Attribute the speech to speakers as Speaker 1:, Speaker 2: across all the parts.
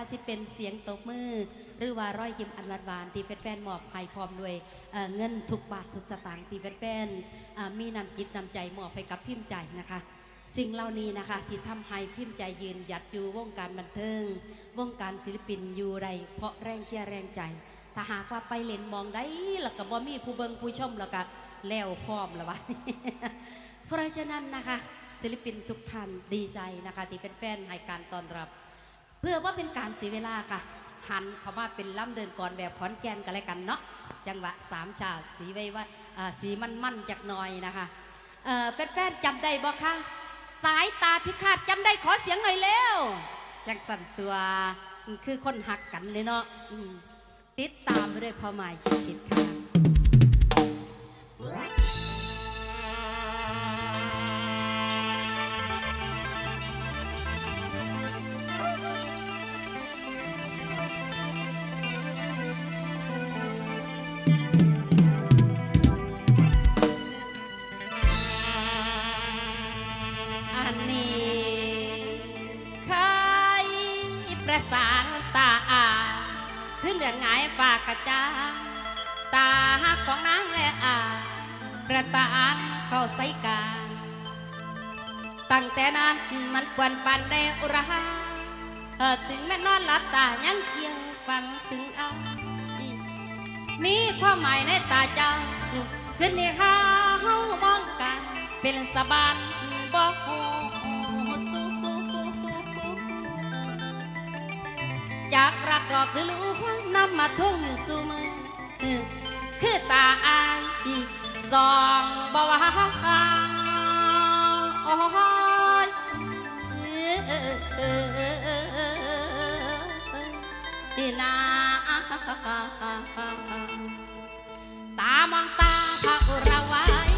Speaker 1: ว่าสิเป็นเสียงตบมือ หรือว่าร้อยยิ้มอันหวานๆที่แฟนๆมอบให้พร้อมด้วยเเงินทุกบาททุกสตางค์ที่แฟนๆมีนำจิตนำใจมอบให้กับพิมพ์ใจนะคะ สิ่งเหล่านี้นะคะที่ทำให้พิมพ์ใจยืนหยัดอยู่วงการบันเทิง วงการศิลปินอยู่ใดเพราะแรงเชียร์แรงใจถ้าหากว่าไปเล่นมองได้แล้วก็บ่มีผู้เบิงผู้ชมแล้วก็แล้วพร้อมแล้ววะเพราะฉะนั้นนะคะ ศิลปินทุกท่านดีใจนะคะ ที่เป็นแฟนให้การต้อนรับ เพื่อว่าเป็นการเสียเวลาค่ะหันเขามาเป็นล่ำเดินก่อนแบบขอนแก่นกันเลยกันเนาะจังหวะสามชาสีไว้ว่าอ่าสีมันมั่นจากหน่อยนะคะแฟนๆจำได้บ่คะสายตาพิฆาตจำได้ขอเสียงหน่อยเร็วจังสันตัวคือคนหักกันเลยเนาะติดตามไปด้วยพ่อหมายชิดค่ะ เอามีความหมายในตาเจ้า ขึ้นในห้าเฮามองกัน เป็นสะบานบอกโสู้จากรักดอกหรือลูกนำมาทุ่งสู่มือ คือตาอายสองบ่ว่าโอ้ยนา ตามองตาพระอุระไว้กว่าต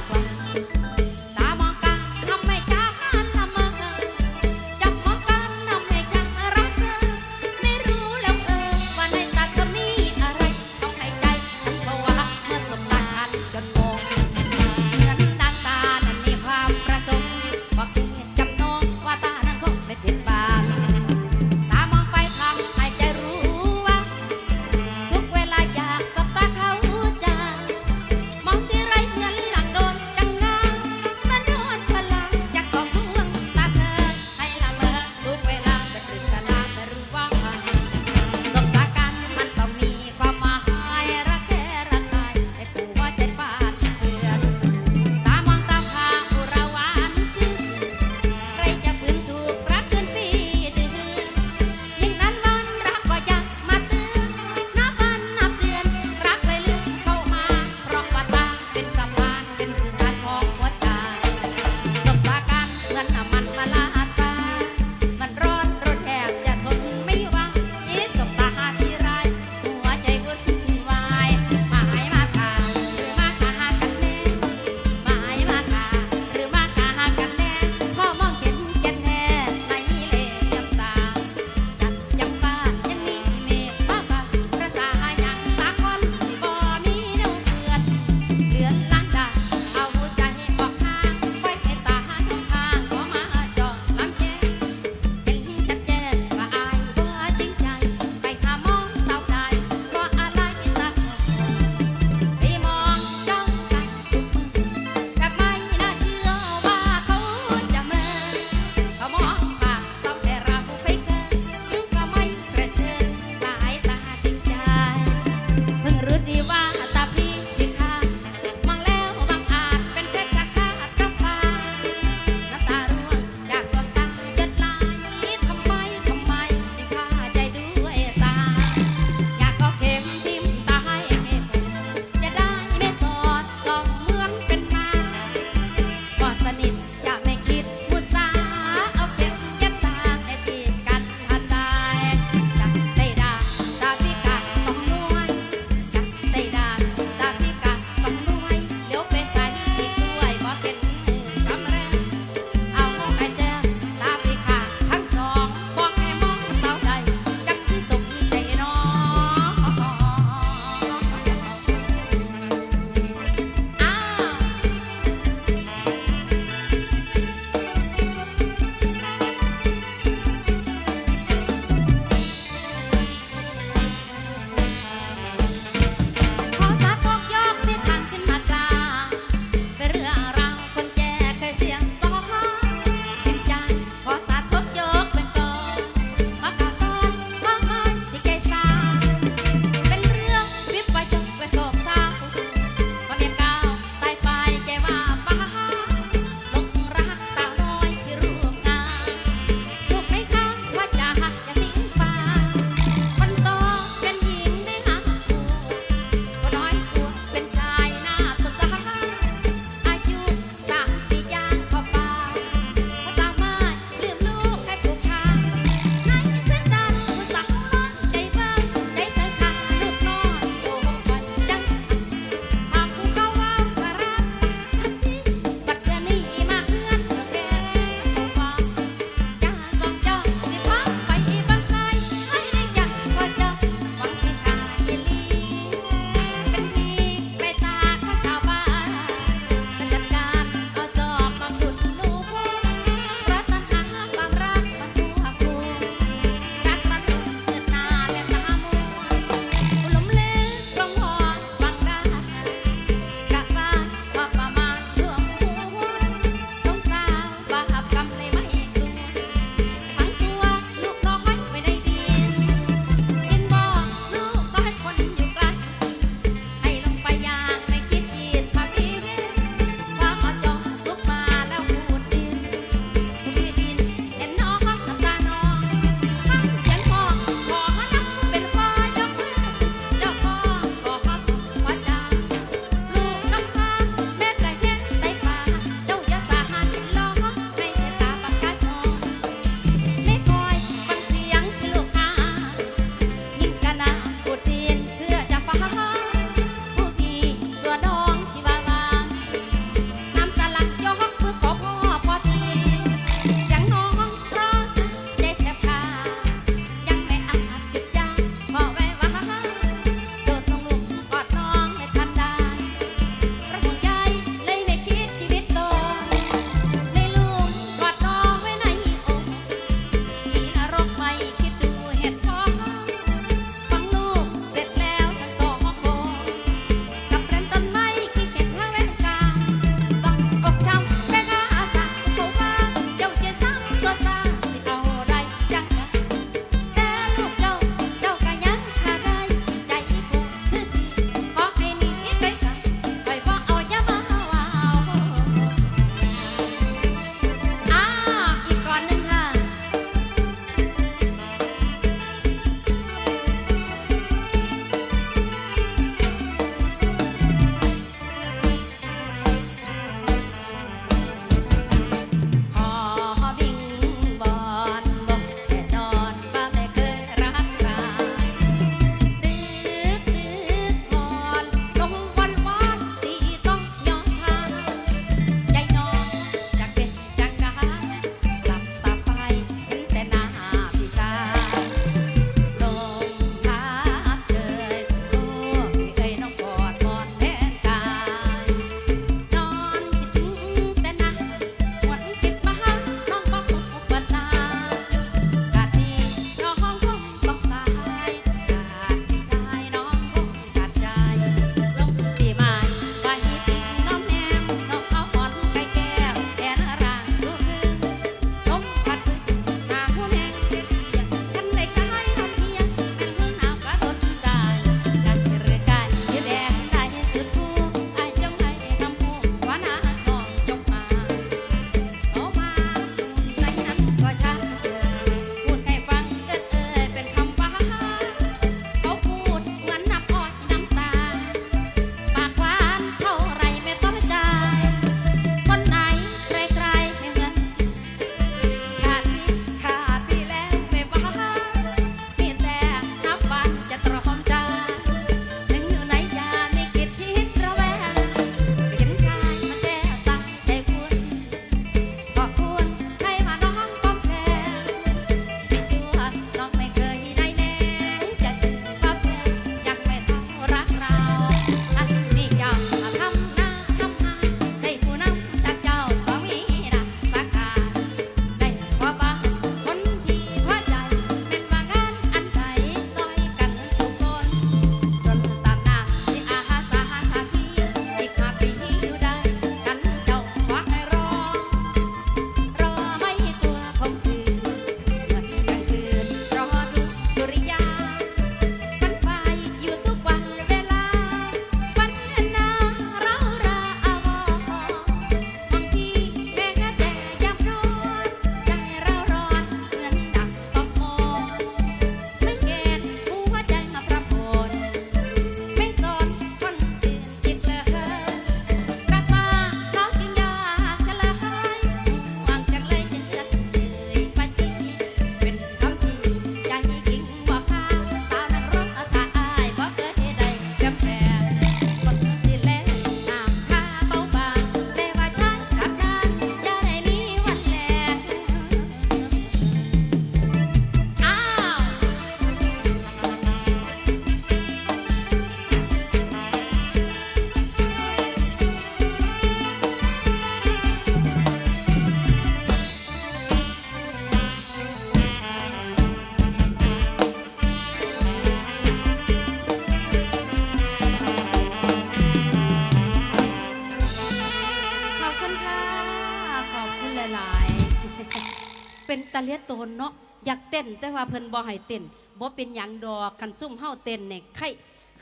Speaker 1: เลียตนเนาะอยากเต้น แต่ว่าเพิ่นบ่ให้เต้นบ่เป็นหยังดอกคันซุ่มเฮาเต้นเนี่ยใคร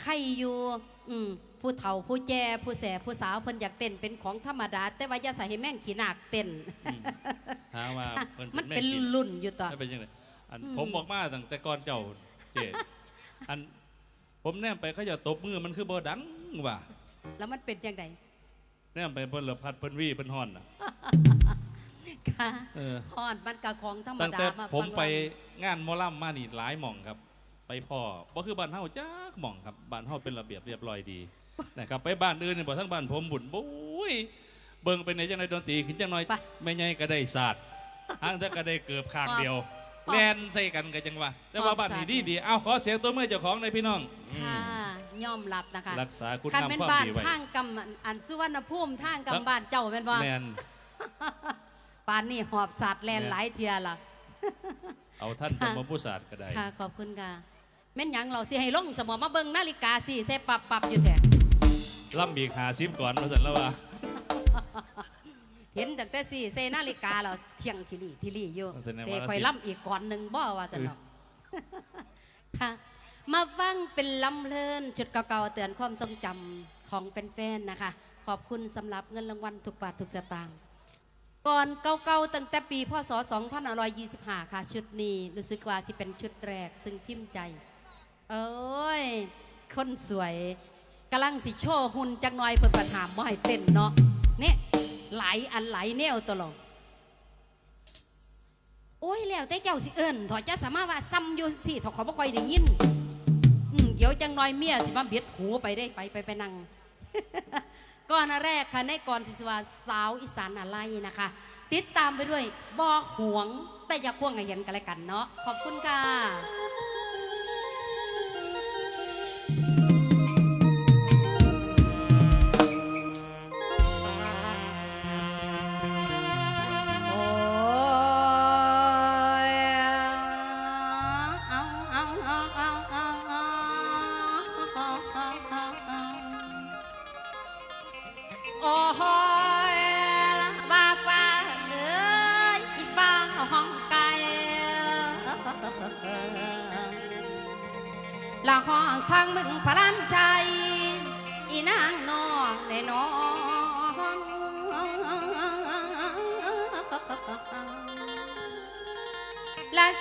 Speaker 1: ใครอยู่อืมผู้เฒ่าผู้แก่ผู้แสผู้สาวเพิ่นอยากเต้นเป็นของธรรมดา แต่ว่าอย่าใส่ให้แม่งขี้หนักเต้น
Speaker 2: มหาว่าเพิ่น
Speaker 1: มันเป็นรุ่นอยู่ต่อ
Speaker 2: เป็นยังไงอันผมบอกมาตั้งแต่ก่อนเจ้าเจอันผมแนมไปเขาจะตบมือมันคือบ่ดังว่ะ
Speaker 1: แล้วมันเป็นจังได
Speaker 2: แนมไปเพิ่นละพัดเพิ่นวี่เพิ่นฮ้อนน่ะ
Speaker 1: ค่ะ
Speaker 2: เออ
Speaker 1: ฮอดมันก็ของธรรม
Speaker 2: ตั้ง
Speaker 1: ดา
Speaker 2: แต่
Speaker 1: มา
Speaker 2: ผม
Speaker 1: ฟัง
Speaker 2: ไป
Speaker 1: ล
Speaker 2: งานหมอลำมานี่หลายหม่องครับ ไปพ่อบ่คือบ้านเฮาจักหม่องครับบ้านเฮาเป็นระเบียบเรียบร้อยดี นะครับไปบ้านอื่นนี่บ่ทั้งบ้านผมบุญบุ้ยเบิ่งไปในจังไดดนตรีขึ้นจังหน่อย
Speaker 1: ไป
Speaker 2: แม่ใหญ่ก็ได้ศาสตร์อันแต่ก็ได้เกือบข้างเดียว
Speaker 1: ขอบ
Speaker 2: แล่นใส่กันก็จังว่า แต่ว่าบ้านนี้ดีดีเอาขอเสียงตัวมือเจ้าของในอยพี่น้อง
Speaker 1: ค่ะยอมรับนะคะ
Speaker 2: รักษาคุณ
Speaker 1: คัน
Speaker 2: งาม
Speaker 1: เป็น
Speaker 2: ความ
Speaker 1: บ้าน
Speaker 2: ดีไว้
Speaker 1: ทางกำอันสุวรรณภูมิทาง
Speaker 2: ครับ
Speaker 1: กำบ้านเจ้าเป็นว่า
Speaker 2: แมน
Speaker 1: ปานนี่หอบสัตว์แลน
Speaker 2: แม่น
Speaker 1: หลายเทียล่ะ
Speaker 2: เอาท่านส
Speaker 1: ค่ะ
Speaker 2: มผู้ศาสตร์ก็ได้
Speaker 1: ค่ะ ขอบคุณค่ะแม่นหยังเราสิให้ลงสมองมาเบิ่งนาฬิกาสิเซปับปับอยู่แท้
Speaker 2: ล่ำบีกหาซิมก่อนมาสันแล้วว่า
Speaker 1: เห็นตั้งแต่สี่เซนาฬิกาเราเที่ยงทีลี่ทีลี่อยู่
Speaker 2: แสดงว่า
Speaker 1: แต่คอย
Speaker 2: สิ
Speaker 1: ล่ำอีกก่อนหนึ่งบ่ว่าจะเนาะค่ะมาฟังเป็นลำเพลินจุดเก่าๆเตือนความทรงจำของแฟนๆนะคะ ขอบคุณสำหรับเงินรางวัลทุกบาททุกสตางค์ ก่อนเก่าๆตั้งแต่ปีพศ2525 ค่ะ ชุดนี้รู้สึกว่าสิเป็นชุดแรก ซึ่งพิมพ์ใจ เอ้ย คนสวยกำลังสิโชว์หุ่นจักหน่อยเปิดปัญหามบ่ให้เต้นเนาะเนี่ยไหลอันไหลายแนวตลอดโอ้ยแล้วแต่เจ้าสิเอิญถอยจะสามารถว่าซ้ำอยู่สิถอเขาบ่ค่อยได้ยินอืมเดี๋ยวจังน้อยเมียสิมาเบียดหูไปได้ไปไปไปนั่ง ก่อนแรกค่ะในก่อนที่สว่าสาวอีสานอะไรนะคะ ติดตามไปด้วยบอกหวงแต่อย่าควงกันยันกันเลยกันเนาะขอบคุณค่ะ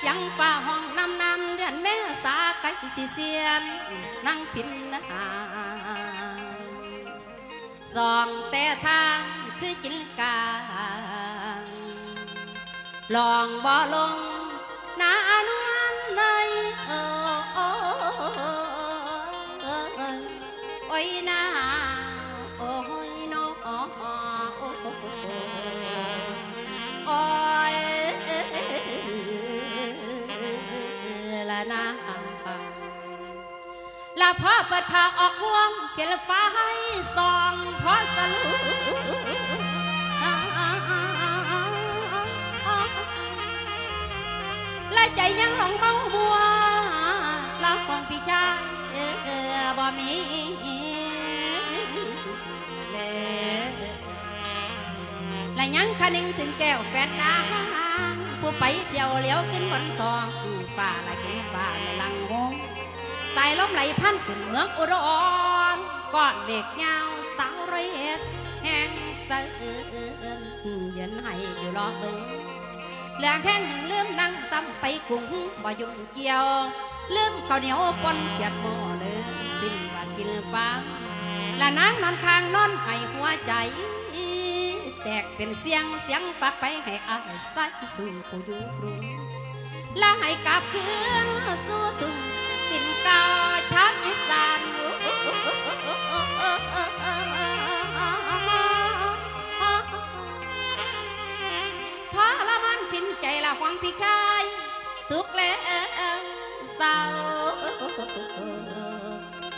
Speaker 1: สียงฟ้าห้องนำนำเดือนแม่สาไก่สีเสียนนั่งพินหาสองแต่ทางคือจินกาลองบ่ลง พ่อเปิดผ้าออกห่วงเกลฟ้าให้สองพอสลุและใจยังหลงเมาบัวรักของพี่ชายเออบ่มีและยังคะนึงถึงแก้วแฟนนางผู้ไปเที่ยวเลี้ยวขึ้นบนทองฝ่าละกินฝ่าละลังายลมไหลพันขึ้นเมืองอุดรก้อนเมฆยาวสาวเรศแห้งสะเอื้นเย็นให้อยู่รอเบิ่งเหลืองแห้งหนึ่งลืมนั่งซ้ำไปกุ้งบ่ยุ่งเกี่ยวลืมข้าวเหนียวปนเขียดหม้อเลยสิ้นว่ากินฟางและนางนอนข้างนอนให้หัวใจ แตกเป็นเสียงเสียงฝากไปให้อายใส่สู่ผู้อยู่รู้และให้กลับคืนสู่ทุ่ง ดินเกาช้าวอีสานทรมานพินใจละหวังพี่ชายทุกข์แล้วเศร้า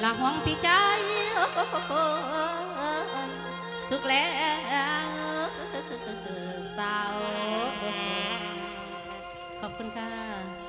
Speaker 1: ละหวังพี่ชายทุกข์แล้วเศร้าขอบคุณค่ะ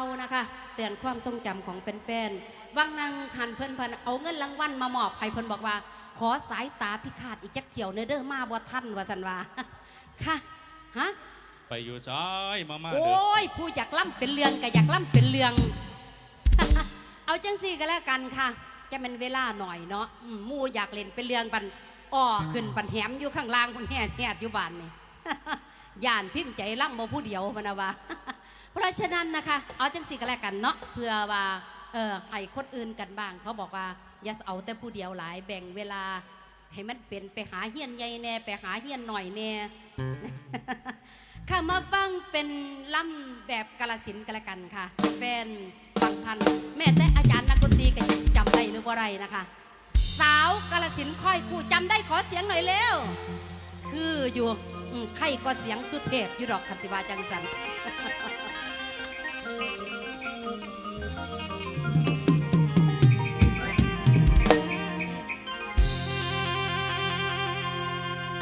Speaker 1: านะคะ เตือนความทรงจำของแฟนๆว่างนางหันเพิ่นเพิ่นเอาเงินรางวัลมามอบให้เพิ่นบอกว่า ขอสายตาพิฆาตอีกจักเที่ยวเนเดอร์มาบ่ท่านว่าสันว่าค่ะฮะ
Speaker 2: ไปอยู่ซ้ายมามา
Speaker 1: โอ้ยผู้อยากล่ำเป็นเรืองกับอยากล่ำเป็นเรือง เอาจังสี่ก็แล้วกันค่ะ จะเป็นเวลาหน่อยเนาะมู่อยากเล่นเป็นเรืองปันอ้อขึ้นปันแหมอยู่ข้างล่างปันแหนแหดอยู่บ้านนี่ย่านพิมพ์ใจล่ำมาผู้เดียวพนาวา เพราะฉะนั้นนะคะ เอาจังสี่ก็แล้วกันเนาะเพื่อว่าเออให้คนอื่นกันบ้าง เขาบอกว่าอย่าเอาแต่ผู้เดียวหลายแบ่งเวลาให้มันเป็นไปหาเฮียนใหญ่แน่ไปหาเฮียนหน่อยแน่ค่ะมาฟังเป็นล่ำแบบกาลสินกันละกันค่ะแฟนบางพันแม่แต่อาจารย์นักดนตรีก็ยังจำได้หรือว่าไรนะคะ สาวกาลสินค่อยคู่จำได้ขอเสียงหน่อยเร็วคืออยู่ไข่ก็เสียงสุดเทพอยู่ดอกคัติวาจังสัน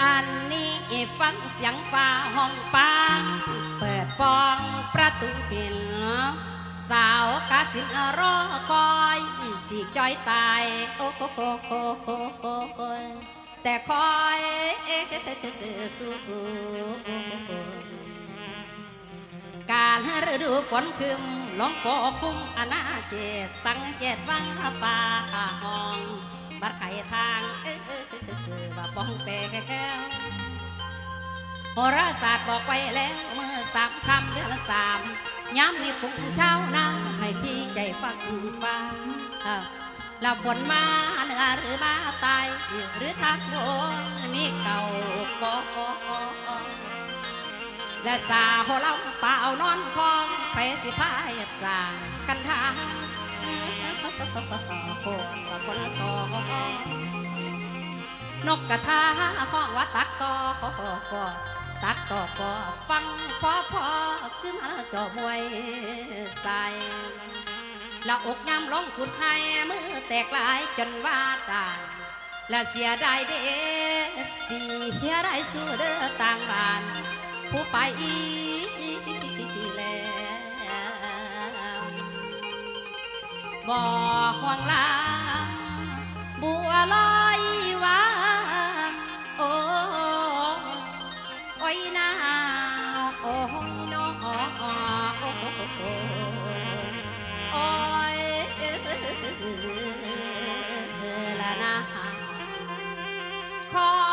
Speaker 1: อันนี้ฟังเสียงฟ้าห้องปังเปิดปองประตูปิ่นสาวกาสินรอคอยสิจอยตายโอ้โหแต่คอยสู้การฤดูฝนคืมลมโปคุ้มอนาเจตตั้งเจ็ดวังฟ้าห้อง บัดไข่ทางเออว่าป้องแปแก้วโหราศาสตร์บอกไว้แล้ว เมื่อสามคำเดือนสามย้ำมีฝุ่งเช้านาให้ที่ใจฟังฟ้าแล้วฝนมาเหนือหรือมาตาย หรือทางโน้นมีเก่าก็และสาวเราเป่านอนคองไปสิพายสางกันทาง โคคนละตอนกกระทาห้องว่าตักต่อก็ตักตอก็ฟังพอพอขึ้นมาจอมวยใส่ละอกย้ำลงขุนให้มือแตกลายจนว่าตายและเสียดายเด้เสียดายสู้เด้อต่างบ้านผู้ไปอี บ่ห่วงลางบัวลอยว่งโอ้โอ้ยนาโอ้ยน้องโอ้ยละนาขอ